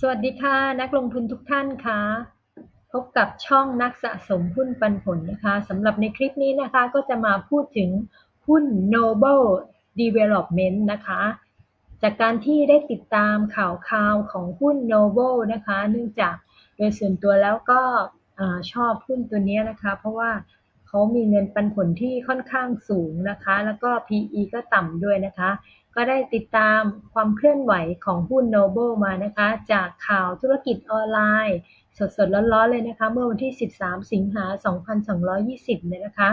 สวัสดีค่ะ นักลงทุนทุกท่านค่ะ พบกับช่องนักสะสมหุ้นปันผลนะคะสำหรับในคลิปนี้นะคะก็จะมาพูดถึงหุ้น Noble Development นะคะ จากการที่ได้ติดตามข่าวข่าวของหุ้น Noble นะคะ เนื่องจากโดยส่วนตัวแล้วก็ชอบหุ้นตัวนี้นะคะ เพราะว่าเขามีเงินปันผลที่ค่อนข้างสูงนะคะ แล้วก็ PE ก็ต่ำด้วยนะคะ ก็ได้ติดตามความเคลื่อนไหวของหุ้น Noble มานะคะ จากข่าวธุรกิจออนไลน์ สดๆ ร้อนๆ เลยนะคะ เมื่อวันที่ 13 สิงหา 2220 เนี่ยนะคะ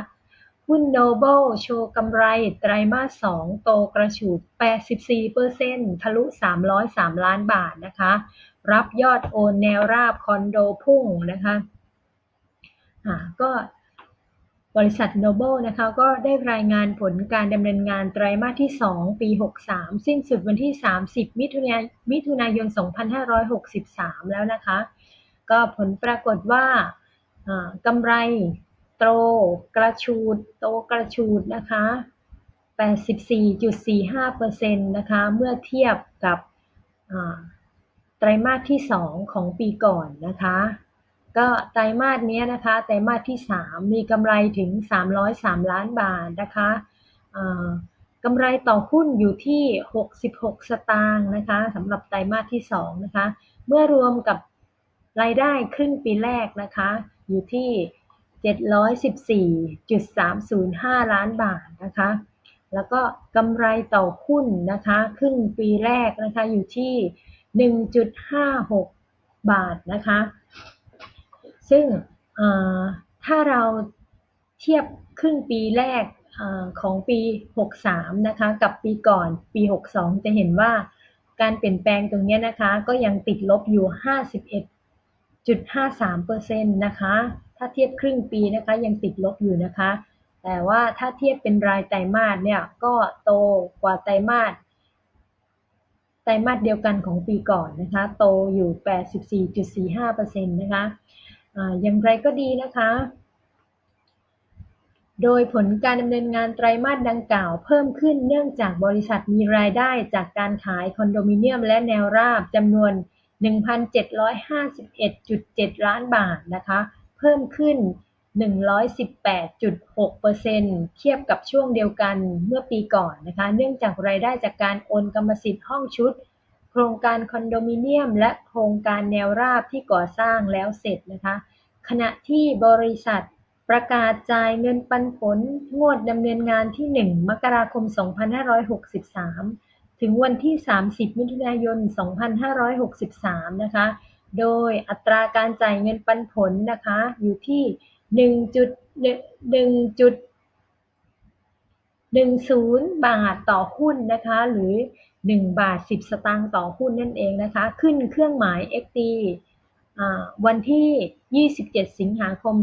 หุ้น Noble โชว์กำไรไตรมาส 2 โตกระฉูด 84%ทะลุ 303 ล้านบาทนะคะ รับยอดโอนแนวราบคอนโดพุ่งนะคะะก็ บริษัทโนเบิลนะคะก็ได้รายงานผลการดำเนินงานไตรมาสที่ 2 ปี 63 สิ้นสุดวันที่ 30 มิถุนายนมิถุนายน 2563 แล้วนะคะ ก็ผลปรากฏว่ากำไรโตกระชูดโตกระชูดนะคะ 84.45%นะคะเมื่อเทียบกับไตรมาสที่ 2 ของปีก่อนนะคะ ก็ไตรมาสนี้นะคะไตรมาสที่ 3 มีกำไรถึง 303 ล้านบาทนะคะกำไรต่อหุ้นอยู่ที่ 66 สตางค์นะคะสำหรับไตรมาสที่ 2 นะคะ เมื่อรวมกับรายได้ครึ่งปีแรกนะคะ อยู่ที่ 714.305 ล้านบาทนะคะ แล้วก็กำไรต่อหุ้นนะคะครึ่งปีแรกนะคะอยู่ที่ 1.56 บาทนะคะ ซึ่งถ้าเราเทียบครึ่งปีแรกอของปี 63 นะคะ กับปีก่อนปี 62 จะเห็นว่าการเปลี่ยนแปลงตรงนี้นะคะ ก็ยังติดลบอยู่ 51.53%นะคะ ถ้าเทียบครึ่งปีนะคะยังติดลบอยู่นะคะ แต่ว่าถ้าเทียบเป็นรายไตรมาสเนี่ยก็โตกว่าไตรมาสไตรมาสเดียวกันของปีก่อนนะคะ โตอยู่ 84.45%นะคะ อย่างไรก็ดีนะคะ โดยผลการดำเนินงานไตรมาสดังกล่าวเพิ่มขึ้นเนื่องจากบริษัทมีรายได้จากการขายคอนโดมิเนียมและแนวราบจำนวน 1,751.7 ล้านบาทนะคะ เพิ่มขึ้น 118.6%เทียบกับช่วงเดียวกันเมื่อปีก่อนนะคะ เนื่องจากรายได้จากการโอนกรรมสิทธิ์ห้องชุด โครงการคอนโดมิเนียม และโครงการแนวราบที่ก่อสร้างแล้วเสร็จนะคะ ขณะที่บริษัทประกาศจ่ายเงินปันผลงวดดำเนินงานที่ 1 มกราคม 2563 ถึงวันที่ 30 มิถุนายน 2563 นะคะ โดยอัตราการจ่ายเงินปันผลนะคะอยู่ที่ 1.1. 1.1.10 บาทต่อหุ้นนะคะ หรือ 1 บาท 10 สตางค์ต่อหุ้นนั่นเองนะคะ ขึ้นเครื่องหมาย XT วันที่ 27 สิงหาคม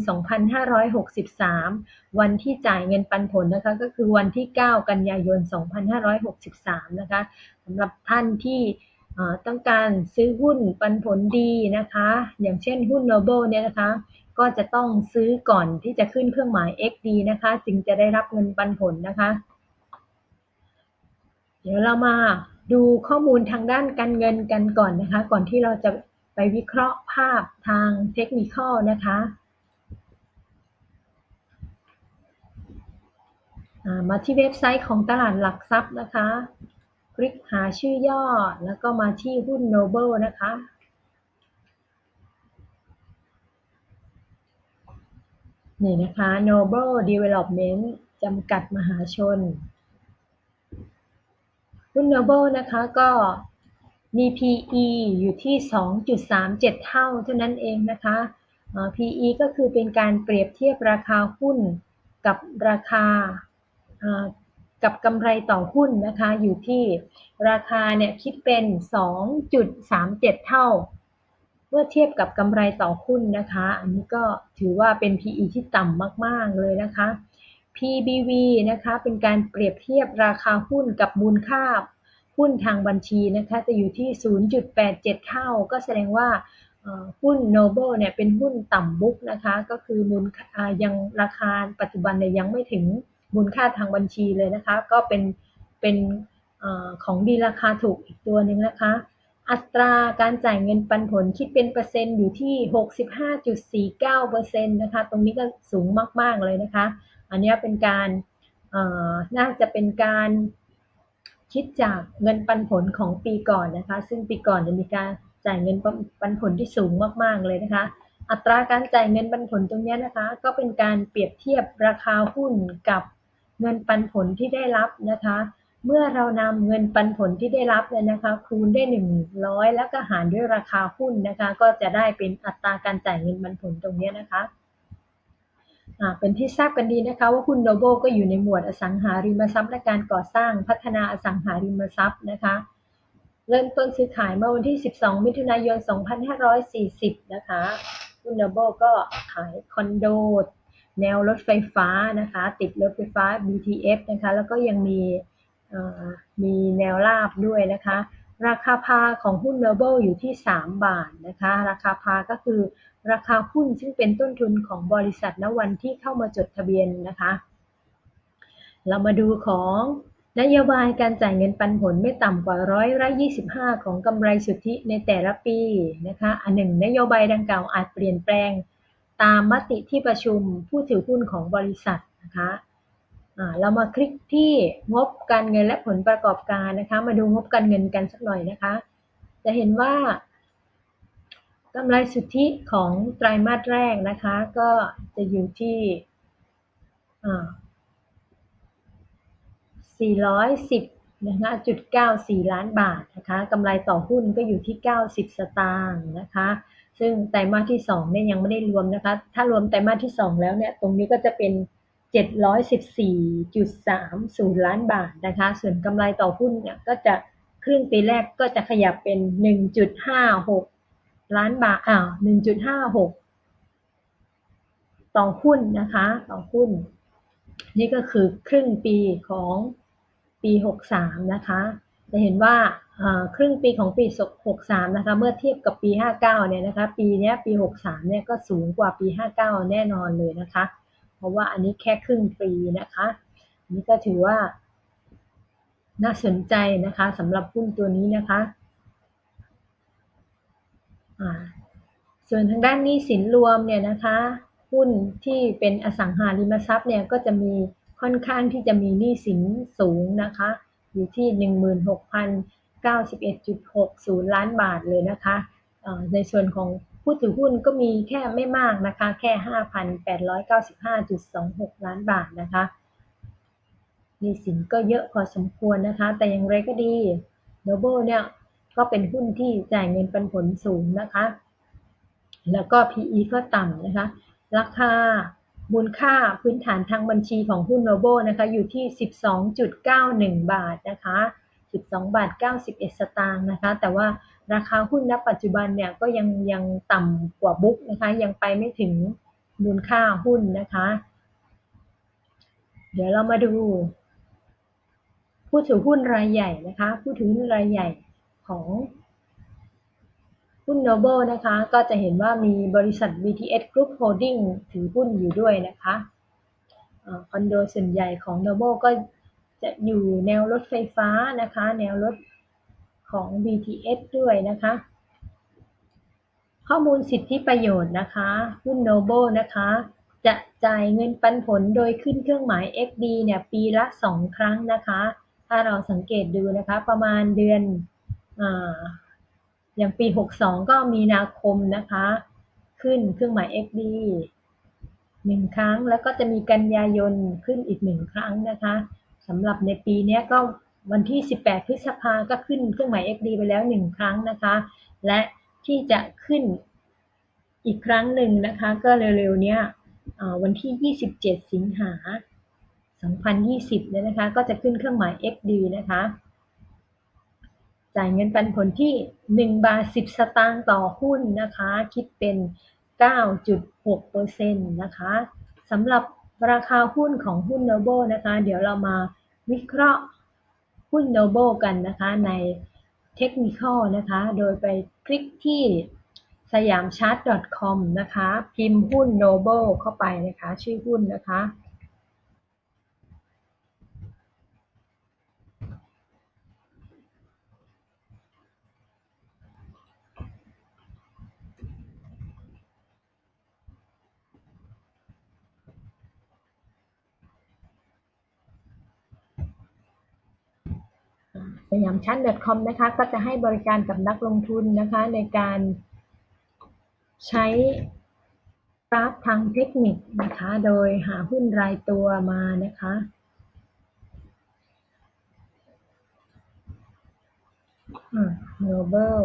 2563 วันที่จ่ายเงินปันผลนะคะ ก็คือวันที่ 9 กันยายน 2563 นะคะสำหรับท่านที่ ต้องการซื้อหุ้นปันผลดีนะคะ อย่างเช่นหุ้น Noble เนี่ยนะคะ ก็จะต้องซื้อก่อนที่จะขึ้นเครื่องหมาย XD นะคะ จึงจะได้รับเงินปันผลนะคะ เดี๋ยวเรามาดูข้อมูลทางด้านการเงินกันก่อนนะคะ ก่อนที่เราจะไปวิเคราะห์ภาพทางเทคนิคนะคะมาที่เว็บไซต์ของตลาดหลักทรัพย์นะคะ ลิกหาชื่อย่อ แล้วก็มาที่หุ้น Noble นะคะ นี่นะคะ Noble Development จำกัดมหาชน หุ้น Noble นะคะก็มี PE อยู่ที่ 2.37 เท่าเท่านั้นเองนะคะ PE ก็คือเป็นการเปรียบเทียบราคาหุ้นกับราคา กับกำไรต่อหุ้นนะคะอยู่ที่ราคาเนี่ยคิดเป็น 2.37 เท่า เมื่อเทียบกับกำไรต่อหุ้นนะคะ อันนี้ก็ถือว่าเป็น PE ที่ต่ำมากๆเลยนะคะ PBV นะคะเป็นการเปรียบเทียบราคาหุ้นกับมูลค่าหุ้นทางบัญชีนะคะจะอยู่ที่ 0.87 เท่า ก็แสดงว่าหุ้น Noble เนี่ยเป็นหุ้นต่ำบุ๊กนะคะ ก็คือมูลยังราคาปัจจุบันเนี่ยยังไม่ถึง มูลค่าทางบัญชีเลยนะคะ ก็เป็นเป็นอของดีราคาถูกอีกตัวหนึ่งนะคะ อัตราการจ่ายเงินปันผลคิดเป็นเปอร์เซ็นต์อยู่ที่ 65.49%นะคะ ตรงนี้ก็สูงมาก ๆ เลยนะคะ อันนี้เป็นการน่าจะเป็นการคิดจากเงินปันผลของปีก่อนนะคะ ซึ่งปีก่อนจะมีการจ่ายเงินปันผลที่สูงมาก ๆ เลยนะคะ อัตราการจ่ายเงินปันผลตรงนี้นะคะ ก็เป็นการเปรียบเทียบราคาหุ้นกับ เงินปันผลที่ได้รับนะคะ เมื่อเรานำเงินปันผลที่ได้รับเนี่ยนะคะคูณได้ 100 แล้วก็หารด้วยราคาหุ้นนะคะ ก็จะได้เป็นอัตราการจ่ายเงินปันผลตรงนี้นะคะเป็นที่ทราบกันดีนะคะว่าหุ้นโนโบก็อยู่ในหมวดอสังหาริมทรัพย์และการก่อสร้างพัฒนาอสังหาริมทรัพย์นะคะ เริ่มต้นซื้อขายเมื่อวันที่ 12 มิถุนายน 2540 นะคะหุ้นโนโบก็ขายคอนโด แนวรถไฟฟ้านะคะ ติดรถไฟฟ้า BTS นะคะ แล้วก็ยังมีมีแนวราบด้วยนะคะ ราคาพาของหุ้นโนเบิลอยู่ที่ 3 บาทนะคะ ราคาพาก็คือราคาหุ้นซึ่งเป็นต้นทุนของบริษัทณวันที่เข้ามาจดทะเบียนนะคะ เรามาดูของนโยบายการจ่ายเงินปันผลไม่ต่ำกว่าร้อยละ25 ของกำไรสุทธิในแต่ละปีนะคะ อันหนึ่งนโยบายดังกล่าวอาจเปลี่ยนแปลง ตามมติที่ประชุมผู้ถือหุ้นของบริษัทนะคะเรามาคลิกที่งบการเงินและผลประกอบการนะคะ มาดูงบการเงินกันสักหน่อยนะคะ จะเห็นว่ากำไรสุทธิของไตรมาสแรกนะคะ ก็จะอยู่ที่ 410นะคะจุด94 ล้านบาทนะคะกำไรต่อหุ้นก็อยู่ที่ 90 สตางค์นะคะ ซึ่งไตรมาสที่2เนี่ยยังไม่ได้รวมนะคะ ถ้ารวมไตรมาสที่ 2 แล้วเนี่ยตรงนี้ก็จะเป็น 714.30 ล้านบาทนะคะ ส่วนกำไรต่อหุ้นเนี่ยก็จะครึ่งปีแรกก็จะขยับเป็น 1.56 ล้านบาทอ่าหนึ่งจุดห้าหกต่อหุ้นนะคะ ต่อหุ้น นี่ก็คือครึ่งปีของปีหกสามนะคะ จะเห็นว่า ครึ่งปีของปีหกสามนะคะ เมื่อเทียบกับปีห้าเก้าเนี่ยนะคะ ปีนี้ปีหกสามเนี่ยก็สูงกว่าปีห้าเก้าแน่นอนเลยนะคะ เพราะว่าอันนี้แค่ครึ่งปีนะคะน,นี่ก็ถือว่า น่าสนใจนะคะสำหรับหุ้นตัวนี้นะคะส่วนทางด้านหนี้สินรวมเนี่ยนะคะ หุ้นที่เป็นอสังหาริมทรัพย์เนี่ยก็จะมีค่อนข้างที่จะมีหนี้สินสูงนะคะ อยู่ที่ 91.60 ล้านบาทเลยนะคะ ในส่วนของผู้ถือหุ้นก็มีแค่ไม่มากนะคะ แค่ 5,895.26 ล้านบาทนะคะหนี้สินก็เยอะพอสมควรนะคะ แต่อย่างไรก็ดีโนเบิลเนี่ยก็เป็นหุ้นที่จ่ายเงินปันผลสูงนะคะ แล้วก็ PE ก็ต่ำนะคะ ราคามูลค่าพื้นฐานทางบัญชีของหุ้นโนโบนะคะ อยู่ที่ 12.91 บาทนะคะ 12 บาท 91 สตางค์นะคะ แต่ว่าราคาหุ้นณปัจจุบันเนี่ยก็ยังยังต่ำกว่าบุ๊กนะคะ ยังไปไม่ถึงมูลค่าหุ้นนะคะ เดี๋ยวเรามาดู ผู้ถือหุ้นรายใหญ่นะคะ ผู้ถือหุ้นรายใหญ่ของหุ้นโนเบิลนะคะ ก็จะเห็นว่ามีบริษัท BTS Group Holding ถือหุ้นอยู่ด้วยนะคะคอนโดส่วนใหญ่ของโนเบิลก็ จะอยู่แนวรถไฟฟ้านะคะ แนวรถของ BTS ด้วยนะคะ ข้อมูลสิทธิประโยชน์นะคะหุ้นโนเบลนะคะ จะจ่ายเงินปันผลโดยขึ้นเครื่องหมาย XD เนี่ยปีละ 2 ครั้งนะคะ ถ้าเราสังเกตดูนะคะ ประมาณเดือนอย่างปี 62 ก็มีนาคมนะคะ ขึ้นเครื่องหมาย XD หนึ่งครั้งแล้วก็จะมีกันยายนขึ้นอีกหนึ่งครั้งนะคะ สำหรับในปีนี้ก็วันที่ 18 พฤษภาก็ขึ้นเครื่องหมาย XD ไปแล้วหนึ่งครั้งนะคะ และที่จะขึ้นอีกครั้งหนึ่งนะคะ ก็เร็วๆนี้วันที่ 27 สิงหา 2020เนี่ยนะคะ ก็จะขึ้นเครื่องหมาย XD นะคะ จ่ายเงินปันผลที่ 1 บาท 10 สตางค์ต่อหุ้นนะคะ คิดเป็น 9.6%นะคะสำหรับราคาหุ้นของหุ้นโนเบิลนะคะ เดี๋ยวเรามา วิเคราะห์หุ้นโนเบลกันนะคะ ในเทคนิคนะคะ โดยไปคลิกที่สยามชาร์ต .com นะคะ พิมพ์หุ้นโนเบลเข้าไปนะคะ ชื่อหุ้นนะคะ สยามชั้น .com นะคะก็จะให้บริการกับนักลงทุนนะคะในการใช้กราฟทางเทคนิคนะคะ โดยหาหุ้นรายตัวมานะคะโนเบิล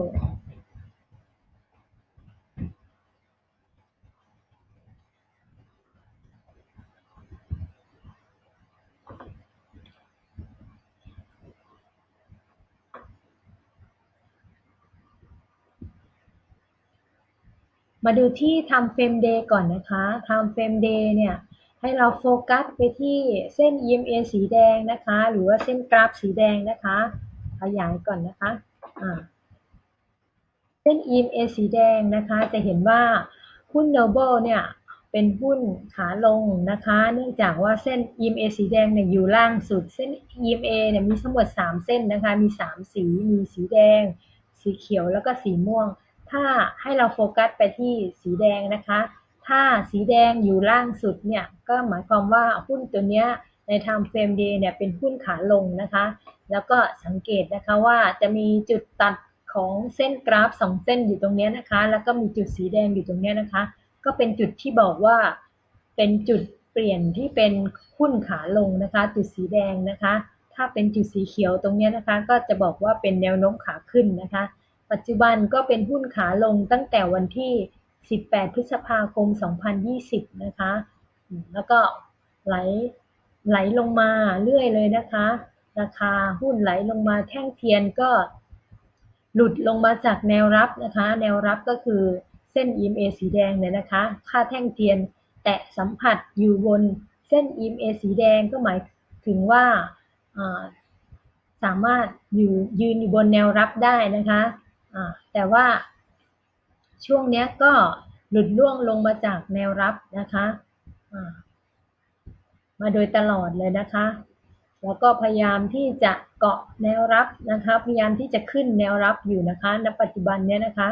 มาดูที่ time frame day ก่อนนะคะ time frame day เนี่ยให้เราโฟกัสไปที่เส้น EMA สีแดงนะคะ หรือว่าเส้นกราฟสีแดงนะคะ ขยายก่อนนะคะะเส้น EMA สีแดงนะคะ จะเห็นว่าหุ้น Noble เนี่ยเป็นหุ้นขาลงนะคะ เนื่องจากว่าเส้น EMA สีแดงเนี่ยอยู่ล่างสุด เส้น EMA เนี่ยมีทั้งหมด 3 เส้นนะคะ มี 3 สี มีสีแดง สีเขียวแล้วก็สีม่วง ถ้าให้เราโฟกัสไปที่สีแดงนะคะ ถ้าสีแดงอยู่ล่างสุดเนี่ยก็หมายความว่าหุ้นตัวเนี้ยใน time frame day เนี่ยเป็นหุ้นขาลงนะคะ แล้วก็สังเกตนะคะว่าจะมีจุดตัดของเส้นกราฟ 2 เส้นอยู่ตรงนี้นะคะ แล้วก็มีจุดสีแดงอยู่ตรงนี้นะคะ ก็เป็นจุดที่บอกว่าเป็นจุดเปลี่ยนที่เป็นหุ้นขาลงนะคะ จุดสีแดงนะคะ ถ้าเป็นจุดสีเขียวตรงนี้นะคะ ก็จะบอกว่าเป็นแนวโน้มขาขึ้นนะคะ ปัจจุบันก็เป็นหุ้นขาลงตั้งแต่วันที่ 18 พฤษภาคม 2020 นะคะ แล้วก็ไหลไหลลงมาเรื่อยเลยนะคะ ราคาหุ้นไหลลงมาแท่งเทียนก็หลุดลงมาจากแนวรับนะคะ แนวรับก็คือเส้น EMA สีแดงเนี่ยนะคะ ค่าแท่งเทียนแตะสัมผัสอยู่บนเส้น EMA สีแดงก็หมายถึงว่าสามารถอยู่ยืนอยู่บนแนวรับได้นะคะ แต่ว่าช่วงนี้ก็หลุดล่วงลงมาจากแนวรับนะคะมาโดยตลอดเลยนะคะ แล้วก็พยายามที่จะเกาะแนวรับนะคะ พยายามที่จะขึ้นแนวรับอยู่นะคะณปัจจุบันนี้นะคะ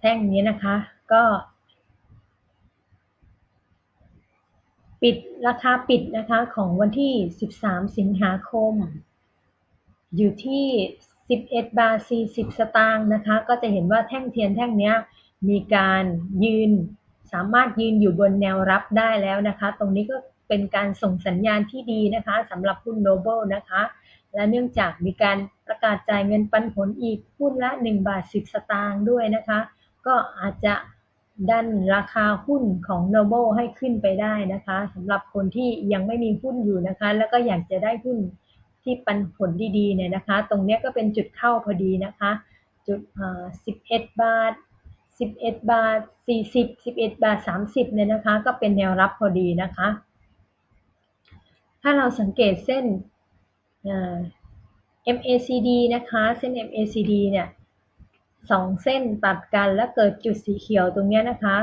แท่งนี้นะคะก็ ปิดราคาปิดนะคะของวันที่ 13 สิงหาคม อยู่ที่ 11 บาท 40 สตางค์นะคะ ก็จะเห็นว่าแท่งเทียนแท่งนี้มีการยืนสามารถยืนอยู่บนแนวรับได้แล้วนะคะ ตรงนี้ก็เป็นการส่งสัญญาณที่ดีนะคะสำหรับหุ้นโนเบิลนะคะ และเนื่องจากมีการประกาศจ่ายเงินปันผลอีกหุ้นละ 1 บาท 10 สตางค์ด้วยนะคะ ก็อาจจะดันราคาหุ้นของ Noble ให้ขึ้นไปได้นะคะสำหรับคนที่ยังไม่มีหุ้นอยู่นะคะ แล้วก็อยากจะได้หุ้น ที่ปันผลดีๆเนี่ยนะคะ ตรงนี้ก็เป็นจุดเข้าพอดีนะคะ จุดสิบเอ็ดบาทสิบเอ็ดบาทสี่สิบสิบเอ็ดบาทสามสิบเนี่ยนะคะ ก็เป็นแนวรับพอดีนะคะ ถ้าเราสังเกตเส้น MACD นะคะ เส้น MACD เนี่ยสองเส้นตัดกันแล้วเกิดจุดสีเขียวตรงนี้นะคะ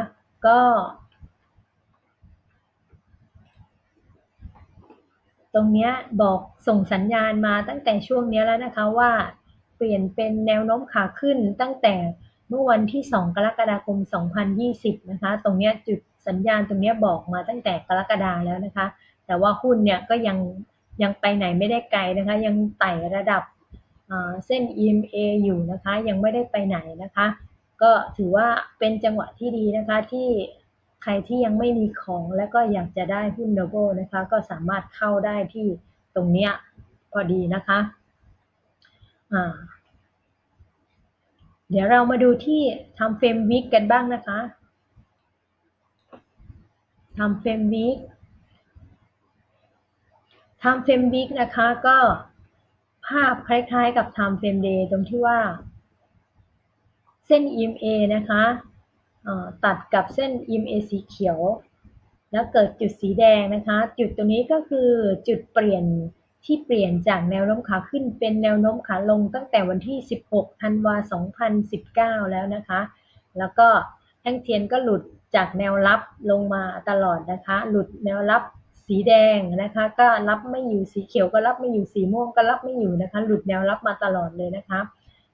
ก็ ตรงนี้บอกส่งสัญญาณมาตั้งแต่ช่วงนี้แล้วนะคะว่า เปลี่ยนเป็นแนวโน้มขาขึ้นตั้งแต่เมื่อวันที่ 2 กรกฎาคม 2020 นะคะ ตรงนี้จุดสัญญาณตรงนี้บอกมาตั้งแต่กรกฎาแล้วนะคะ แต่ว่าหุ้นเนี่ยก็ยังยังไปไหนไม่ได้ไกลนะคะ ยังไต่ระดับเส้น EMA อยู่นะคะ ยังไม่ได้ไปไหนนะคะ ก็ถือว่าเป็นจังหวะที่ดีนะคะที่ ใครที่ยังไม่มีของและก็อยากจะได้หุ้นโนโบนะคะ ก็สามารถเข้าได้ที่ตรงเนี้ยพอดีนะคะอ่าเดี๋ยวเรามาดูที่ทำเฟรมวิกกันบ้างนะคะทำเฟรมวิกทำเฟรมวิกนะคะก็ภาพคล้ายๆกับทำเฟรมเดย์ตรงที่ว่า เส้น EMA นะคะ ตัดกับเส้น EMA สีเขียว แล้วเกิดจุดสีแดงนะคะ จุดตรงนี้ก็คือจุดเปลี่ยนที่เปลี่ยนจากแนวโน้มขาขึ้นเป็นแนวโน้มขาลงตั้งแต่วันที่ 16 ธันวา 2019 แล้วนะคะ แล้วก็แท่งเทียนก็หลุดจากแนวรับลงมาตลอดนะคะ หลุดแนวรับสีแดงนะคะ ก็รับไม่อยู่สีเขียวก็รับไม่อยู่สีม่วงก็รับไม่อยู่นะคะ หลุดแนวรับมาตลอดเลยนะคะ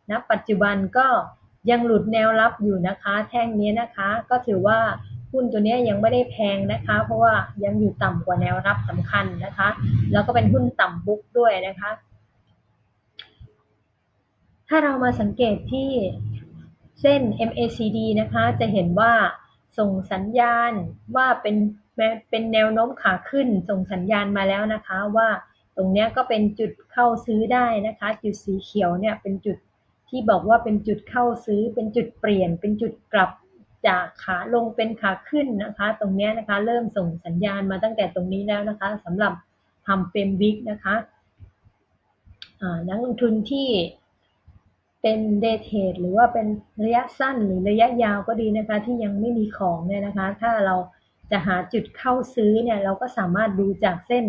ณนะปัจจุบันก็ ยังหลุดแนวรับอยู่นะคะ แท่งนี้นะคะ ก็ถือว่าหุ้นตัวนี้ยังไม่ได้แพงนะคะ เพราะว่ายังอยู่ต่ำกว่าแนวรับสำคัญนะคะ แล้วก็เป็นหุ้นต่ำบุ๊กด้วยนะคะ ถ้าเรามาสังเกตที่เส้น MACD นะคะ จะเห็นว่าส่งสัญญาณว่าเป็นเป็นแนวโน้มขาขึ้น ส่งสัญญาณมาแล้วนะคะว่าตรงนี้ก็เป็นจุดเข้าซื้อได้นะคะ จุดสีเขียวเนี่ยเป็นจุด ที่บอกว่าเป็นจุดเข้าซื้อ เป็นจุดเปลี่ยน เป็นจุดกลับจากขาลงเป็นขาขึ้นนะคะ ตรงนี้นะคะ เริ่มส่งสัญญาณมาตั้งแต่ตรงนี้แล้วนะคะสำหรับทำเฟรมวิกนะคะนักลงทุนที่เป็นเดทเทรดหรือว่าเป็นระยะสั้นหรือระยะยาวก็ดีนะคะ ที่ยังไม่มีของเนี่ยนะคะ ถ้าเราจะหาจุดเข้าซื้อเนี่ยเราก็สามารถดูจากเส้น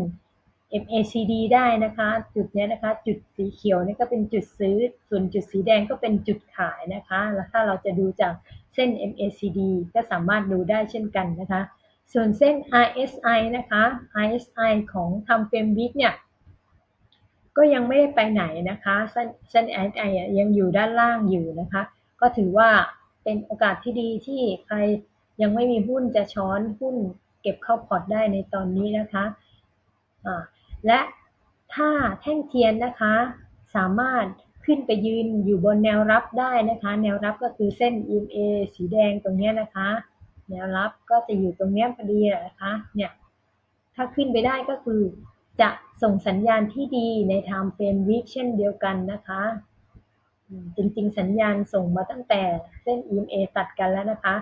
MACD ได้นะคะ จุดนี้นะคะ จุดสีเขียวนี่ก็เป็นจุดซื้อ ส่วนจุดสีแดงก็เป็นจุดขายนะคะ แล้วถ้าเราจะดูจากเส้น MACD ก็สามารถดูได้เช่นกันนะคะ ส่วนเส้น RSI นะคะ RSI ของทำเฟรมวิกเนี่ยก็ยังไม่ได้ไปไหนนะคะเส้นเส้น RSI ยังอยู่ด้านล่างอยู่นะคะ ก็ถือว่าเป็นโอกาสที่ดีที่ใครยังไม่มีหุ้นจะช้อนหุ้นเก็บเข้าพอร์ตได้ในตอนนี้นะคะะ และถ้าแท่งเทียนนะคะ สามารถขึ้นไปยืนอยู่บนแนวรับได้นะคะ แนวรับก็คือเส้น EMA สีแดงตรงนี้นะคะ แนวรับก็จะอยู่ตรงนี้พอดีนะคะ เนี่ย ถ้าขึ้นไปได้ก็คือ จะส่งสัญญาณที่ดีใน time frame week เช่นเดียวกันนะคะ จริงๆ สัญญาณส่งมาตั้งแต่เส้น EMA ตัดกันแล้วนะคะ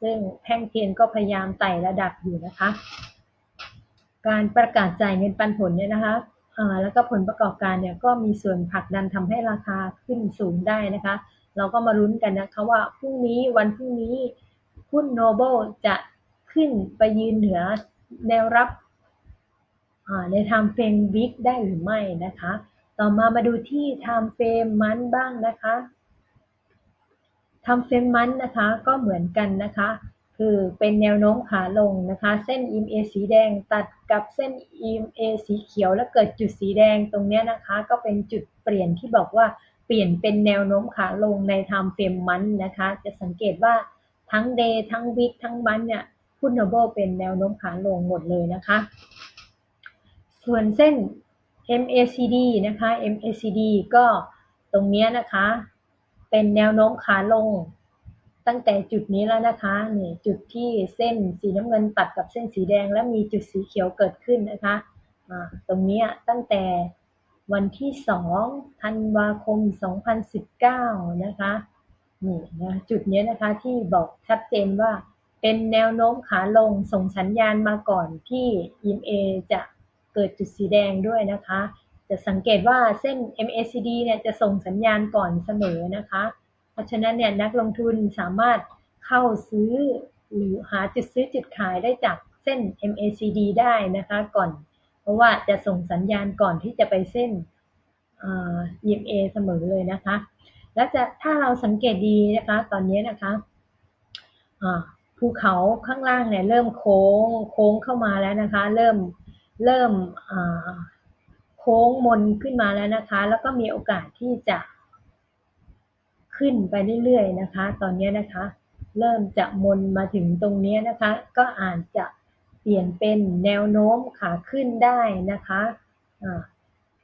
ซึ่งแท่งเทียนก็พยายามไต่ระดับอยู่นะคะ การประกาศจ่ายเงินปันผลเนี่ยนะคะแล้วก็ผลประกอบการเนี่ยก็มีส่วนผลักดันทำให้ราคาขึ้นสูงได้นะคะ เราก็มารุ้นกันนะคะว่าพรุ่งนี้วันพรุ่งนี้หุ้นโนเบิลจะขึ้นไปยืนเหนือแนวรับใน time frame week ได้หรือไม่นะคะ ต่อมามาดูที่ time frame month บ้างนะคะ time frame month นะคะก็เหมือนกันนะคะ คือเป็นแนวโน้มขาลงนะคะ เส้น EMA สีแดงตัดกับเส้น EMA สีเขียวแล้วเกิดจุดสีแดงตรงนี้นะคะ ก็เป็นจุดเปลี่ยนที่บอกว่าเปลี่ยนเป็นแนวโน้มขาลงใน time frame month นะคะ จะสังเกตว่าทั้ง day ทั้ง week ทั้ง month เนี่ยหุ้นโนเบิลเป็นแนวโน้มขาลงหมดเลยนะคะ ส่วนเส้น MACD นะคะ MACD ก็ตรงนี้นะคะ เป็นแนวโน้มขาลง ตั้งแต่จุดนี้แล้วนะคะนี่จุดที่เส้นสีน้ำเงินตัดกับเส้นสีแดง แล้วมีจุดสีเขียวเกิดขึ้นนะคะตรงนี้ตั้งแต่วันที่2ธันวาคม 2019 นะคะนี่นะจุดนี้นะคะที่บอกชัดเจนว่าเป็นแนวโน้มขาลงส่งสัญญาณมาก่อนที่ EMA จะเกิดจุดสีแดงด้วยนะคะ จะสังเกตว่าเส้น MACD เนี่ยจะส่งสัญญาณก่อนเสมอนะคะ ราะฉะนั้นเนี่ยนักลงทุนสามารถเข้าซื้อหรือหาจุดซื้อจุดขายได้จากเส้น MACD ได้นะคะก่อน เพราะว่าจะส่งสัญญาณก่อนที่จะไปเส้น EMA เสมอเลยนะคะ และจะถ้าเราสังเกตดีนะคะ ตอนนี้นะคะภูเขาข้างล่างเนี่ยเริ่มโค้งโค้งเข้ามาแล้วนะคะ เริ่มเริ่มโค้งมนขึ้นมาแล้วนะคะ แล้วก็มีโอกาสที่จะ ขึ้นไปเรื่อยๆนะคะ ตอนนี้นะคะ เริ่มจะมนมาถึงตรงนี้นะคะ ก็อาจจะเปลี่ยนเป็นแนวโน้มขาขึ้นได้นะคะ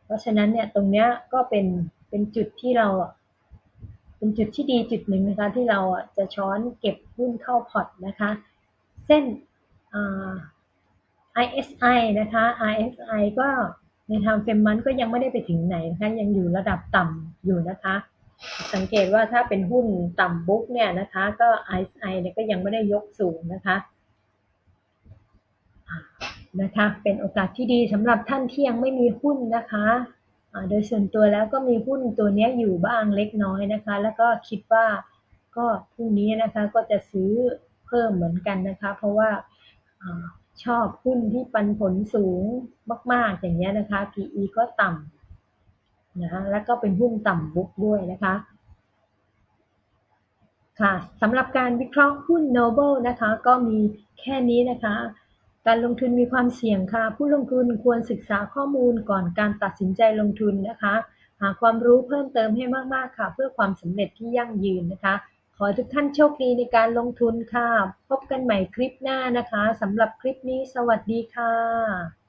เพราะฉะนั้นเนี่ยตรงนี้ก็เป็นเป็นจุดที่เราเป็นจุดที่ดีจุดหนึ่งนะคะที่เราจะช้อนเก็บหุ้นเข้าพอร์ตนะคะ เส้น ISI นะคะ ISI ก็ในทางเฟมมันก็ยังไม่ได้ไปถึงไหนนะคะยังอยู่ระดับต่ำอยู่นะคะ สังเกตว่าถ้าเป็นหุ้นต่ำบุ๊กเนี่ยนะคะ ก็ ISI เนี่ยก็ยังไม่ได้ยกสูงนะคะนะคะเป็นโอกาสที่ดีสำหรับท่านที่ยังไม่มีหุ้นนะคะโดยส่วนตัวแล้วก็มีหุ้นตัวนี้อยู่บ้างเล็กน้อยนะคะ แล้วก็คิดว่าก็พรุ่งนี้นะคะก็จะซื้อเพิ่มเหมือนกันนะคะ เพราะว่าชอบหุ้นที่ปันผลสูงมาก ๆ อย่างเงี้ยนะคะ PE ก็ต่ำ นะแล้วก็เป็นหุ้นต่ำบุ๊กด้วยนะคะค่ะสำหรับการวิเคราะห์หุ้น Noble นะคะ ก็มีแค่นี้นะคะ การลงทุนมีความเสี่ยงค่ะ ผู้ลงทุนควรศึกษาข้อมูลก่อนการตัดสินใจลงทุนนะคะ หาความรู้เพิ่มเติมให้มากๆค่ะ เพื่อความสำเร็จที่ยั่งยืนนะคะ ขอทุกท่านโชคดีในการลงทุนค่ะ พบกันใหม่คลิปหน้านะคะสำหรับคลิปนี้สวัสดีค่ะ